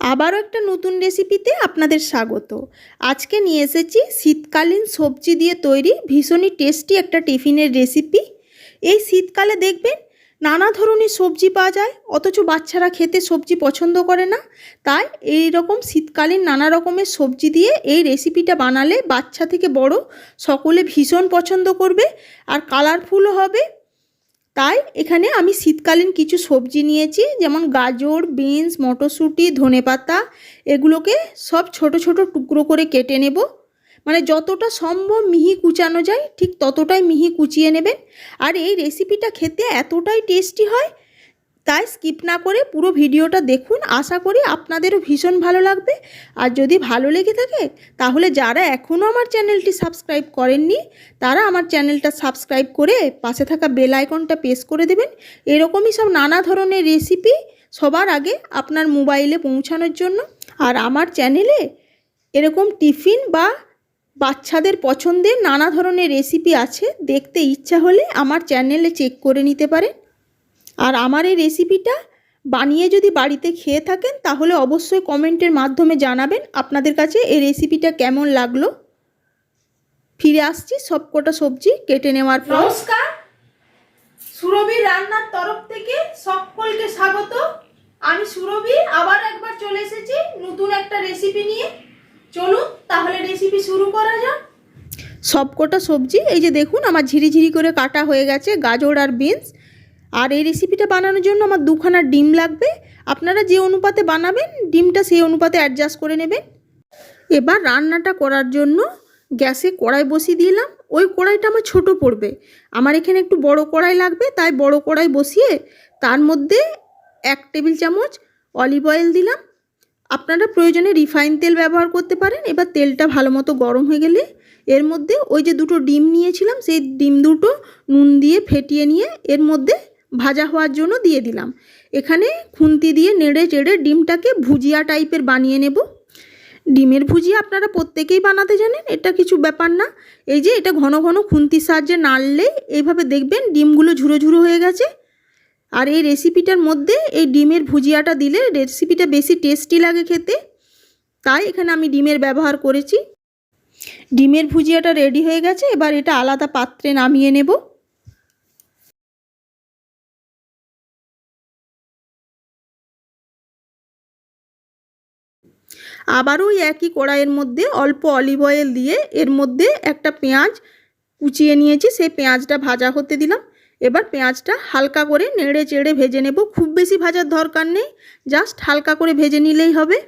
আবারও একটা নতুন রেসিপিতে আপনাদের স্বাগত। আজকে নিয়ে এসেছি শীতকালীন সবজি দিয়ে তৈরি ভীষণই টেস্টি একটা টিফিনের রেসিপি। এই শীতকালে দেখবেন নানা ধরনের সবজি পাওয়া যায়, অথচ বাচ্চারা খেতে সবজি পছন্দ করে না। তাই এই রকম শীতকালীন নানা রকমের সবজি দিয়ে এই রেসিপিটা বানালে বাচ্চা থেকে বড় সকলে ভীষণ পছন্দ করবে, আর কালারফুলও হবে তাই এখানে আমি শীতকালীন কিছু সবজি নিয়েছি, যেমন গাজর, বিনস, মটরশুঁটি, ধনেপাতা, এগুলোকে সব ছোট ছোট টুকরো করে কেটে নেব। মানে যতটা সম্ভব মিহি কুচানো যায়, ঠিক ততটাই মিহি কুচিয়ে নেবেন। আর এই রেসিপিটা খেতে এতটাই টেস্টি হয় তাই স্কিপ না করে পুরো ভিডিওটা দেখুন। আশা করি আপনাদেরও ভীষণ ভালো লাগবে। আর যদি ভালো লেগে থাকে, তাহলে যারা এখনও আমার চ্যানেলটি সাবস্ক্রাইব করেননি, তারা আমার চ্যানেলটা সাবস্ক্রাইব করে পাশে থাকা বেল আইকনটা প্রেস করে দেবেন। এরকমই সব নানা ধরনের রেসিপি সবার আগে আপনার মোবাইলে পৌঁছানোর জন্য। আর আমার চ্যানেলে এরকম টিফিন বা বাচ্চাদের পছন্দের নানা ধরনের রেসিপি আছে। দেখতে ইচ্ছা হলে আমার চ্যানেলে চেক করে নিতে পারেন। আর আমার এই রেসিপিটা বানিয়ে যদি বাড়িতে খেয়ে থাকেন তাহলে অবশ্যই কমেন্টের মাধ্যমে জানাবেন আপনাদের কাছে এই রেসিপিটা কেমন লাগল। ফিরে আসছি সবকটা সবজি কেটে নেওয়ার পর। নমস্কার। সুরভি রান্নার তরফ থেকে সকলকে স্বাগত। আমি সুরভি আবার একবার চলে এসেছি নতুন একটা রেসিপি নিয়ে। চলুন তাহলে রেসিপি শুরু করা যাক। সবকটা সবজি এই যে দেখুন আমার ঝিরিঝিরি করে কাটা হয়ে গেছে গাজর আর বিনস। আর এই রেসিপিটা বানানোর জন্য আমার দুখানা ডিম লাগবে। আপনারা যে অনুপাতে বানাবেন, ডিমটা সেই অনুপাতে অ্যাডজাস্ট করে নেবেন। এবার রান্নাটা করার জন্য গ্যাসে কড়াই বসিয়ে দিলাম। ওই কড়াইটা আমার ছোট পড়বে। আমার এখানে একটু বড় কড়াই লাগবে, তাই বড় কড়াই বসিয়ে তার মধ্যে এক টেবিল চামচ অলিভ অয়েল দিলাম। আপনারা প্রয়োজনে রিফাইন তেল ব্যবহার করতে পারেন। এবার তেলটা ভালো মতো গরম হয়ে গেলে এর মধ্যে ওই যে দুটো ডিম নিয়েছিলাম, সেই ডিম দুটো নুন দিয়ে ফেটিয়ে নিয়ে এর মধ্যে ভাজা হওয়ার জন্য দিয়ে দিলাম। এখানে খুন্তি দিয়ে নেড়ে চেড়ে ডিমটাকে ভুজিয়া টাইপের বানিয়ে নেব। ডিমের ভুজিয়া আপনারা প্রত্যেকেই বানাতে জানেন, এটা কিছু ব্যাপার না। এই যে এটা ঘন ঘন খুন্তির সাহায্যে নাড়লে এইভাবে দেখবেন ডিমগুলো ঝুরো ঝুরো হয়ে গেছে। আর এই রেসিপিটার মধ্যে এই ডিমের ভুজিয়াটা দিলে রেসিপিটা বেশি টেস্টি লাগে খেতে। তাই এখানে আমি ডিমের ব্যবহার করেছি। ডিমের ভুজিয়াটা রেডি হয়ে গেছে, এবার এটা আলাদা পাত্রে নামিয়ে নেব। আবারও একই কড়াইয়ের মধ্যে অল্প অলিভ অয়েল দিয়ে এর মধ্যে একটা পেঁয়াজ কুচিয়ে নিয়েছি, সেই পেঁয়াজটা ভাজা হতে দিলাম। এবার পেঁয়াজটা হালকা করে নেড়ে চেড়ে ভেজে নেব। খুব বেশি ভাজার দরকার নেই, জাস্ট হালকা করে ভেজে নিলেই হবে।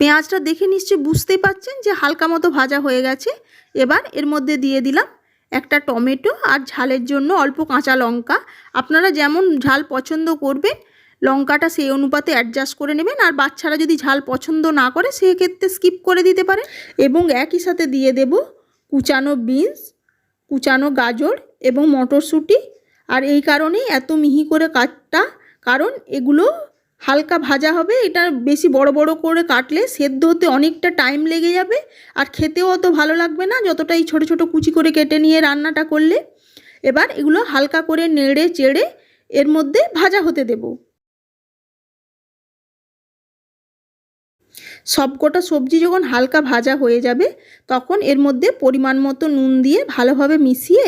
পেঁয়াজটা দেখে নিশ্চয়ই বুঝতেই পাচ্ছেন যে হালকা মতো ভাজা হয়ে গেছে। এবার এর মধ্যে দিয়ে দিলাম একটা টমেটো আর ঝালের জন্য অল্প কাঁচা লঙ্কা। আপনারা যেমন ঝাল পছন্দ করবেন লঙ্কাটা সেই অনুপাতে অ্যাডজাস্ট করে নেবেন আর বাচ্চারা যদি ঝাল পছন্দ না করে সেক্ষেত্রে স্কিপ করে দিতে পারে। এবং একই সাথে দিয়ে দেব কুচানো বিনস কুচানো গাজর এবং মটরশুঁটি। আর এই কারণেই এত মিহি করে কাটটা, কারণ এগুলো হালকা ভাজা হবে, এটা বেশি বড় বড় করে কাটলে সেদ্ধ হতে অনেকটা টাইম লেগে যাবে। আর খেতেও অত ভালো লাগবে না যতটা এই ছোটো ছোটো কুচি করে কেটে নিয়ে রান্নাটা করলে। এবার এগুলো হালকা করে নেড়ে চেড়ে এর মধ্যে ভাজা হতে দেবো। সবকটা সবজি যখন হালকা ভাজা হয়ে যাবে, তখন এর মধ্যে পরিমাণ মতো নুন দিয়ে ভালোভাবে মিশিয়ে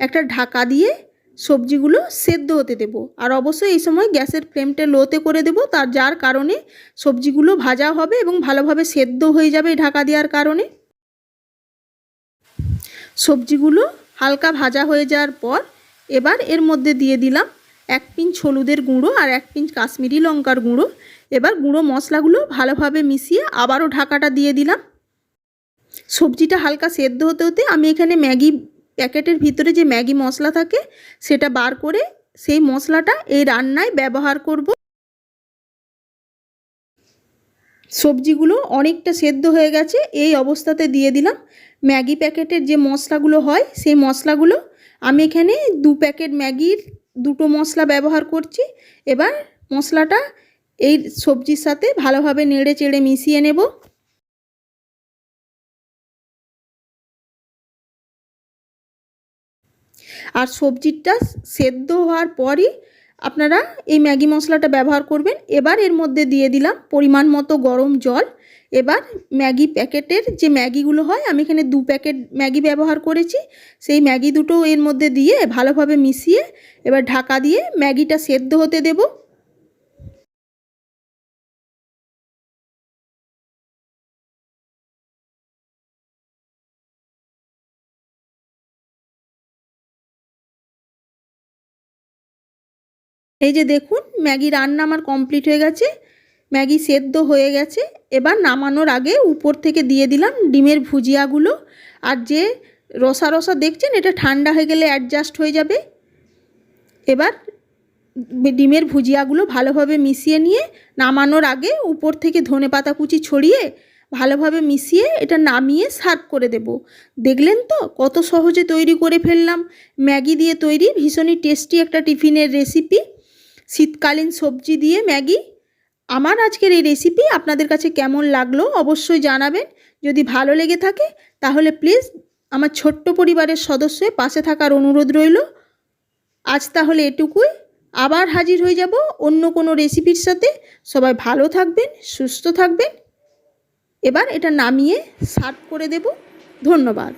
একটা ঢাকা দিয়ে সবজিগুলো সেদ্ধ হতে দেব। আর অবশ্যই এই সময় গ্যাসের ফ্লেমটা লোতে করে দেব, তার যার কারণে সবজিগুলো ভাজা হবে এবং ভালোভাবে সেদ্ধ হয়ে যাবে ঢাকা দেওয়ার কারণে। সবজিগুলো হালকা ভাজা হয়ে যাওয়ার পর এবার এর মধ্যে দিয়ে দিলাম এক পিঞ্চ হলুদের গুঁড়ো আর এক পিঞ্চ কাশ্মীরি লঙ্কার গুঁড়ো। এবার গুঁড়ো মশলাগুলো ভালোভাবে মিশিয়ে আবারও ঢাকাটা দিয়ে দিলাম। সবজিটা হালকা সেদ্ধ হতে হতে আমি এখানে ম্যাগি প্যাকেটের ভিতরে যে ম্যাগি মশলা থাকে, সেটা বার করে সেই মশলাটা এই রান্নায় ব্যবহার করব। সবজিগুলো অনেকটা সেদ্ধ হয়ে গেছে, এই অবস্থাতে দিয়ে দিলাম। ম্যাগি প্যাকেটের যে মশলাগুলো হয়, সেই মশলাগুলো আমি এখানে দু প্যাকেট ম্যাগির দুটো মশলা ব্যবহার করছি। এবার মশলাটা এই সবজির সাথে ভালোভাবে নেড়ে চেড়ে মিশিয়ে নেব। আর সবজিটা সেদ্ধ হওয়ার পরই আপনারা এই ম্যাগি মশলাটা ব্যবহার করবেন। এবার এর মধ্যে দিয়ে দিলাম পরিমাণ মতো গরম জল। এবার ম্যাগি প্যাকেটের যে ম্যাগিগুলো হয়, আমি এখানে দু প্যাকেট ম্যাগি ব্যবহার করেছি। সেই ম্যাগি দুটো এর মধ্যে দিয়ে ভালোভাবে মিশিয়ে এবার ঢাকা দিয়ে ম্যাগিটা সেদ্ধ হতে দেবো। এই যে দেখুন, ম্যাগি রান্না আমার কমপ্লিট হয়ে গেছে। ম্যাগি সেদ্ধ হয়ে গেছে। এবার নামানোর আগে উপর থেকে দিয়ে দিলাম ডিমের ভুজিয়াগুলো। আর যে রসা রসা দেখছেন, এটা ঠান্ডা হয়ে গেলে অ্যাডজাস্ট হয়ে যাবে। এবার ডিমের ভুজিয়াগুলো ভালোভাবে মিশিয়ে নিয়ে নামানোর আগে উপর থেকে ধনে পাতা কুচি ছড়িয়ে ভালোভাবে মিশিয়ে এটা নামিয়ে সার্ভ করে দেব। দেখলেন তো কত সহজে তৈরি করে ফেললাম। ম্যাগি দিয়ে তৈরি ভীষণই টেস্টি একটা টিফিনের রেসিপি শীতকালীন সবজি দিয়ে ম্যাগি আমার আজকের এই রেসিপি আপনাদের কাছে কেমন লাগল অবশ্যই জানাবেন। যদি ভালো লেগে থাকে, তাহলে প্লিজ আমার ছোট্ট পরিবারের সদস্যের পাশে থাকার অনুরোধ রইল। আজ তাহলে এটুকুই। আবার হাজির হয়ে যাব অন্য কোনো রেসিপির সাথে। সবাই ভালো থাকবেন, সুস্থ থাকবেন। এবার এটা নামিয়ে সার্ভ করে দেব। ধন্যবাদ।